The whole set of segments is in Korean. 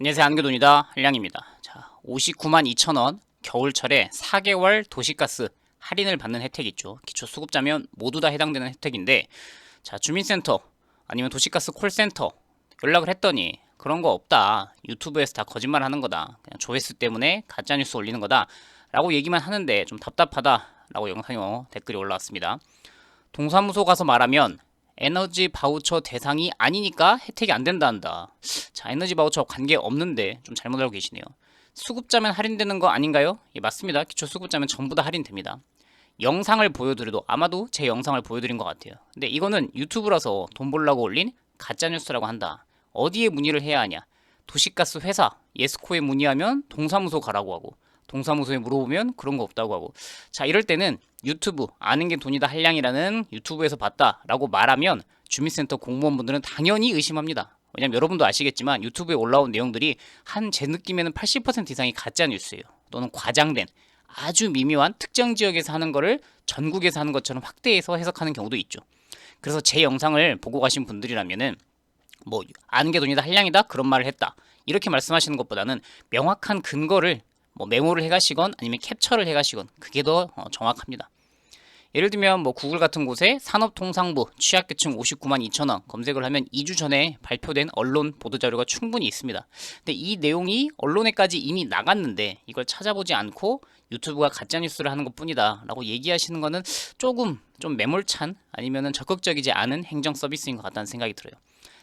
안녕하세요. 한교돈이다. 한량입니다. 자 59만 2천원 겨울철에 4개월 도시가스 할인을 받는 혜택이 있죠. 기초 수급자면 모두 다 해당되는 혜택인데 자 주민센터 아니면 도시가스 콜센터 연락을 했더니 그런 거 없다. 유튜브에서 다 거짓말 하는 거다. 그냥 조회수 때문에 가짜뉴스 올리는 거다. 라고 얘기만 하는데 좀 답답하다 라고 영상에 댓글이 올라왔습니다. 동사무소 가서 말하면 에너지 바우처 대상이 아니니까 혜택이 안 된다 한다. 자, 에너지 바우처 관계 없는데 좀 잘못 알고 계시네요. 수급자면 할인되는 거 아닌가요? 예, 맞습니다. 기초 수급자면 전부 다 할인됩니다. 영상을 보여드려도 아마도 제 영상을 보여드린 것 같아요. 근데 이거는 유튜브라서 돈 벌라고 올린 가짜 뉴스라고 한다. 어디에 문의를 해야 하냐? 도시가스 회사 예스코에 문의하면 동사무소 가라고 하고 동사무소에 물어보면 그런 거 없다고 하고 자 이럴 때는 유튜브 아는 게 돈이다 한량이라는 유튜브에서 봤다라고 말하면 주민센터 공무원분들은 당연히 의심합니다. 왜냐면 여러분도 아시겠지만 유튜브에 올라온 내용들이 한 제 느낌에는 80% 이상이 가짜 뉴스예요. 또는 과장된 아주 미묘한 특정 지역에서 하는 거를 전국에서 하는 것처럼 확대해서 해석하는 경우도 있죠. 그래서 제 영상을 보고 가신 분들이라면은 뭐 아는 게 돈이다 한량이다 그런 말을 했다 이렇게 말씀하시는 것보다는 명확한 근거를 뭐 메모를 해가시건 아니면 캡처를 해가시건 그게 더 어, 정확합니다. 예를 들면 뭐 구글 같은 곳에 산업통상부 취약계층 59만 2천 원 검색을 하면 2주 전에 발표된 언론 보도 자료가 충분히 있습니다. 근데 이 내용이 언론에까지 이미 나갔는데 이걸 찾아보지 않고 유튜브가 가짜 뉴스를 하는 것 뿐이다 라고 얘기하시는 거는 조금 좀 매몰찬 아니면은 적극적이지 않은 행정 서비스인 것 같다는 생각이 들어요.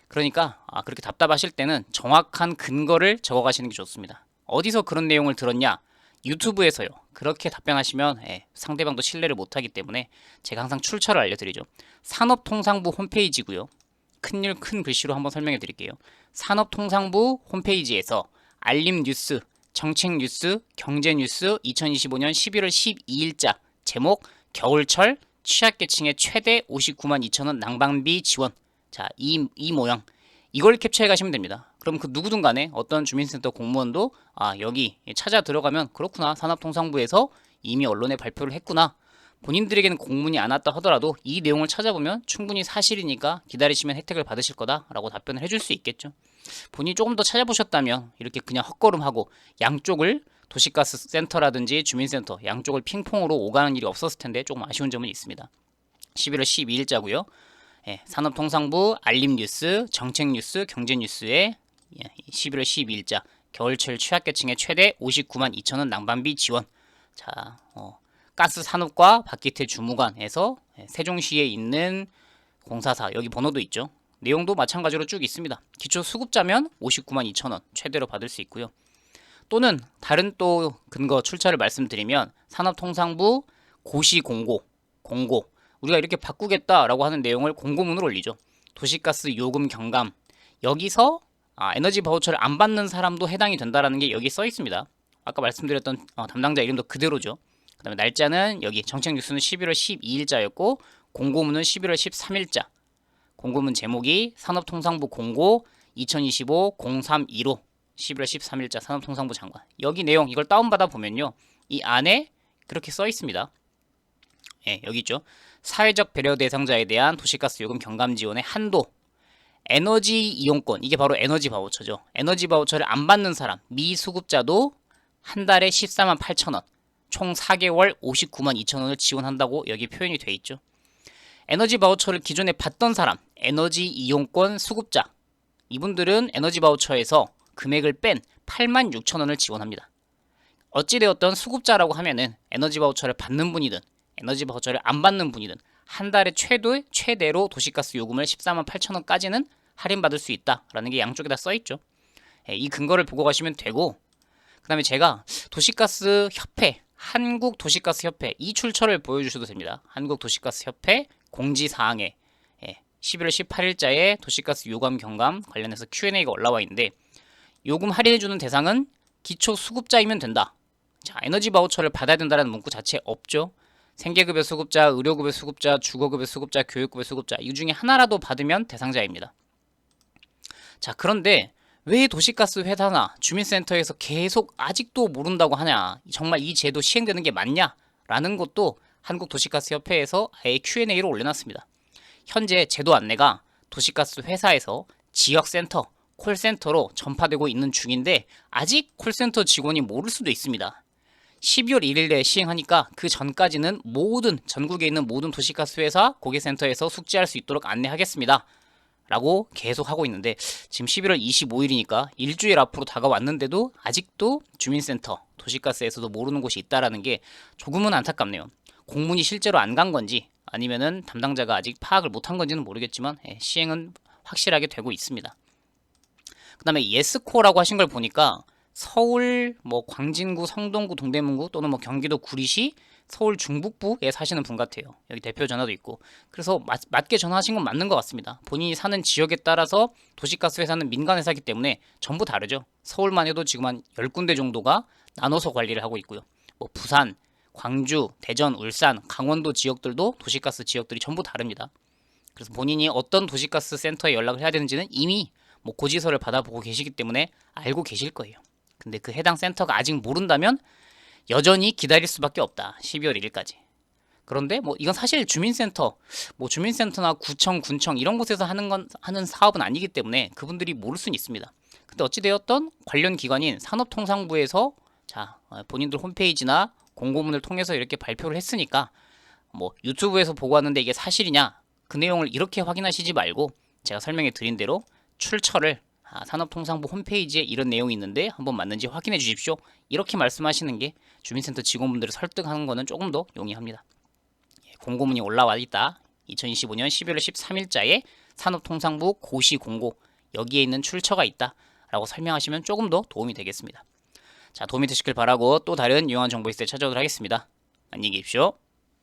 그러니까 아, 그렇게 답답하실 때는 정확한 근거를 적어가시는 게 좋습니다. 어디서 그런 내용을 들었냐? 유튜브에서요. 그렇게 답변하시면 예, 상대방도 신뢰를 못하기 때문에 제가 항상 출처를 알려드리죠. 산업통상부 홈페이지고요. 큰일 큰 글씨로 한번 설명해 드릴게요. 산업통상부 홈페이지에서 알림 뉴스, 정책 뉴스, 경제 뉴스 2025년 11월 12일자 제목 겨울철 취약계층의 최대 59만 2천 원 난방비 지원. 자, 이, 이 모양. 이걸 캡처해 가시면 됩니다. 그럼 그 누구든 간에 어떤 주민센터 공무원도 아 여기 찾아 들어가면 그렇구나 산업통상부에서 이미 언론에 발표를 했구나 본인들에게는 공문이 안 왔다 하더라도 이 내용을 찾아보면 충분히 사실이니까 기다리시면 혜택을 받으실 거다라고 답변을 해줄 수 있겠죠. 본인이 조금 더 찾아보셨다면 이렇게 그냥 헛걸음하고 양쪽을 도시가스 센터라든지 주민센터 양쪽을 핑퐁으로 오가는 일이 없었을 텐데 조금 아쉬운 점은 있습니다. 11월 12일자고요. 예, 산업통상부 알림뉴스, 정책뉴스, 경제뉴스에 11월 12일자 겨울철 취약계층의 최대 59만 2천원 난방비 지원. 자, 어, 가스 산업과 박기태 주무관에서 예, 세종시에 있는 공사사 여기 번호도 있죠. 내용도 마찬가지로 쭉 있습니다. 기초 수급자면 59만 2천원 최대로 받을 수 있고요. 또는 다른 또 근거 출처를 말씀드리면 산업통상부 고시 공고 공고 우리가 이렇게 바꾸겠다라고 하는 내용을 공고문으로 올리죠. 도시가스 요금 경감 여기서 아, 에너지 바우처를 안 받는 사람도 해당이 된다라는 게 여기 써 있습니다. 아까 말씀드렸던 어, 담당자 이름도 그대로죠. 그 다음에 날짜는 여기 정책 뉴스는 11월 12일자였고 공고문은 11월 13일자. 공고문 제목이 산업통상부 공고 2025-0315 11월 13일자 산업통상부 장관. 여기 내용 이걸 다운받아 보면요. 이 안에 그렇게 써 있습니다. 예, 여기 있죠. 사회적 배려 대상자에 대한 도시가스 요금 경감 지원의 한도 에너지 이용권 이게 바로 에너지 바우처죠. 에너지 바우처를 안 받는 사람 미수급자도 한 달에 14만 8천 원, 총 4개월 59만 2천 원을 지원한다고 여기 표현이 돼 있죠. 에너지 바우처를 기존에 받던 사람 에너지 이용권 수급자 이분들은 에너지 바우처에서 금액을 뺀 8만 6천 원을 지원합니다. 어찌되었던 수급자라고 하면은 에너지 바우처를 받는 분이든 에너지 바우처를 안 받는 분이든 한 달에 최대 최대로 도시가스 요금을 14만 8천 원까지는 할인받을 수 있다라는 게 양쪽에 다 써 있죠. 예, 이 근거를 보고 가시면 되고 그다음에 제가 도시가스 협회 한국 도시가스 협회 이 출처를 보여주셔도 됩니다. 한국 도시가스 협회 공지 사항에 예, 11월 18일자에 도시가스 요금 경감 관련해서 Q&A가 올라와 있는데 요금 할인해주는 대상은 기초 수급자이면 된다. 자, 에너지 바우처를 받아야 된다는 문구 자체 없죠. 생계급여 수급자, 의료급여 수급자, 주거급여 수급자, 교육급여 수급자 이 중에 하나라도 받으면 대상자입니다. 자 그런데 왜 도시가스 회사나 주민센터에서 계속 아직도 모른다고 하냐? 정말 이 제도 시행되는 게 맞냐? 라는 것도 한국도시가스협회에서 아예 Q&A로 올려놨습니다. 현재 제도 안내가 도시가스 회사에서 지역센터 콜센터로 전파되고 있는 중인데 아직 콜센터 직원이 모를 수도 있습니다. 12월 1일에 시행하니까 그 전까지는 모든 전국에 있는 모든 도시가스 회사 고객센터에서 숙지할 수 있도록 안내하겠습니다. 라고 계속 하고 있는데 지금 11월 25일이니까 일주일 앞으로 다가왔는데도 아직도 주민센터 도시가스에서도 모르는 곳이 있다라는 게 조금은 안타깝네요. 공문이 실제로 안 간 건지 아니면은 담당자가 아직 파악을 못한 건지는 모르겠지만 예, 시행은 확실하게 되고 있습니다. 그 다음에 예스코라고 하신 걸 보니까 서울 뭐 광진구, 성동구, 동대문구 또는 뭐 경기도 구리시 서울 중북부에 사시는 분 같아요. 여기 대표 전화도 있고. 그래서 맞, 맞게 전화하신 건 맞는 것 같습니다. 본인이 사는 지역에 따라서 도시가스 회사는 민간 회사이기 때문에 전부 다르죠. 서울만 해도 지금 한 10군데 정도가 나눠서 관리를 하고 있고요. 뭐 부산, 광주, 대전, 울산, 강원도 지역들도 도시가스 지역들이 전부 다릅니다. 그래서 본인이 어떤 도시가스 센터에 연락을 해야 되는지는 이미 뭐 고지서를 받아보고 계시기 때문에 알고 계실 거예요. 근데 그 해당 센터가 아직 모른다면 여전히 기다릴 수밖에 없다. 12월 1일까지. 그런데 뭐 이건 사실 주민센터, 뭐 주민센터나 구청, 군청 이런 곳에서 하는 건 하는 사업은 아니기 때문에 그분들이 모를 수는 있습니다. 근데 어찌 되었던 관련 기관인 산업통상부에서 자 어, 본인들 홈페이지나 공고문을 통해서 이렇게 발표를 했으니까 뭐 유튜브에서 보고 왔는데 이게 사실이냐 그 내용을 이렇게 확인하시지 말고 제가 설명해 드린 대로 출처를 아, 산업통상부 홈페이지에 이런 내용이 있는데 한번 맞는지 확인해 주십시오. 이렇게 말씀하시는 게 주민센터 직원분들을 설득하는 거는 조금 더 용이합니다. 예, 공고문이 올라와 있다. 2025년 11월 13일자에 산업통상부 고시 공고 여기에 있는 출처가 있다 라고 설명하시면 조금 더 도움이 되겠습니다. 자 도움이 되시길 바라고 또 다른 유용한 정보 있을 때 찾아오도록 하겠습니다. 안녕히 계십시오.